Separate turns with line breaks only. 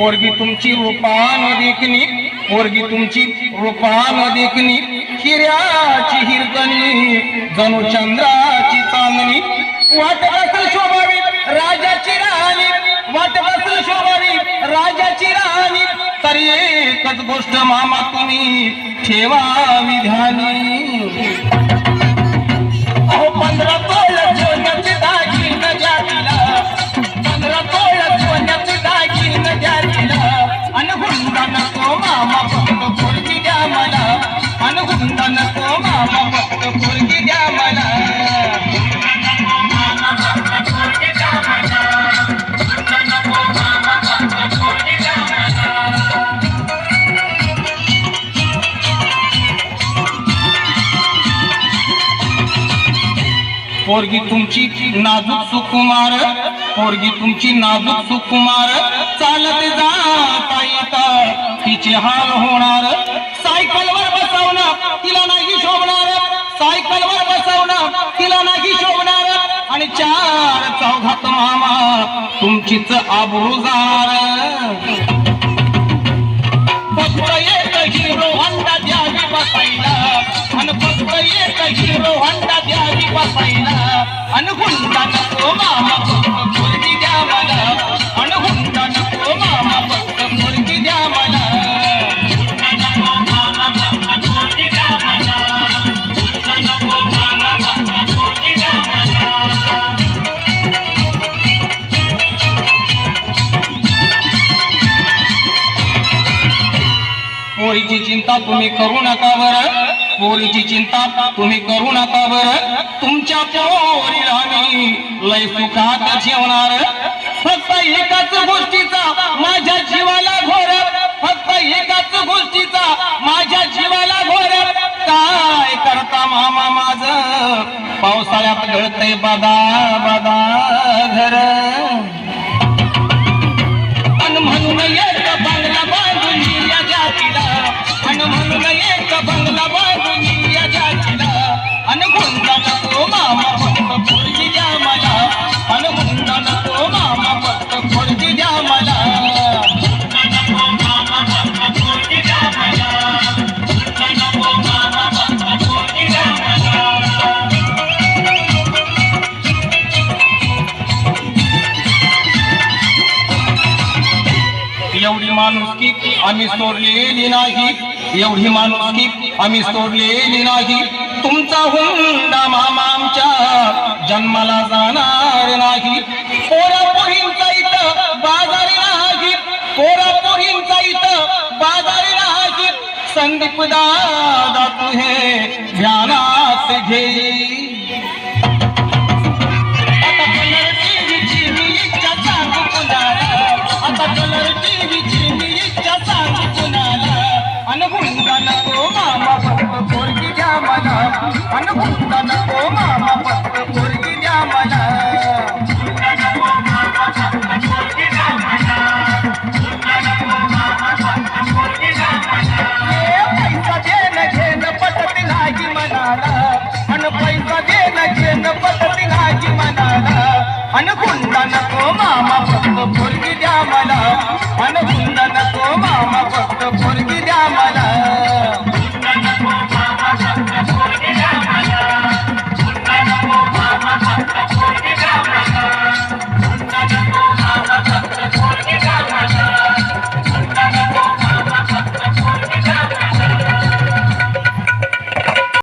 पोरगी तुमची रूपान देखणी पोरगी तुमची रूपान देखणी हिऱ्याची हिरकणी जणू चंद्राची चांदणी. वाट बसल शोभावी राजाची राणी वाट बसल शोभावी राजाची राणी. तरी एकच गोष्ट मामा तुम्ही ठेवा विधानी अहो पंधरा नको मामा फक्त पोरगी द्या मला. अन नको मामा फक्त पोरगी द्या मला. पोरगी तुमची नाजूक सुकुमार पोरगी तुमची नाजूक सुकुमार. चालत जाता येता तिचे हाल होणार. सायकलवर बसवणं तिला नाही शोभणार. सायकलवर बसवणं तिला नाही शोभणार. आणि चार चौघात मामा तुमचीच आबरू जाणार. येत हिरो हंडा द्यावी बसायला. आणि फक्त एक हिरो हंडा द्यावी बसायला आणि हुंडा नको मामा फक्त मुलगी द्या मला आणि हुंडा नको मामा फक्त मुलगी द्या मला पोरीची चिंता तुम्ही करू नका बरं. पोरीची चिंता तुम्ही करू नका बर. तुमच्या पोरीला मी लय सुखात जेवणार फक्त एकाच गोष्टीचा माझ्या जीवाला घोर. फक्त एकाच गोष्टीचा माझ्या जीवाला घोर. काय करता मामा माझ? पावसाळ्यात गळतय बदा बदा घर. म्हणून माणुसकी आम्ही सोडलेली नाही. एवढी माणुसकी आम्ही सोडलेली नाही. तुमचा हुंडा मामा आमच्या जन्माला जाणार नाही. पोरा पोरींचा इथं बाजारी नाही. पोरा पोरींचा इथं बाजारी नाही. संदीप दादा तुझे हे ध्यानात घे. अन नको मामा फक्त पोरगी द्या मला अन नको मामा फक्त पोरगी द्या मला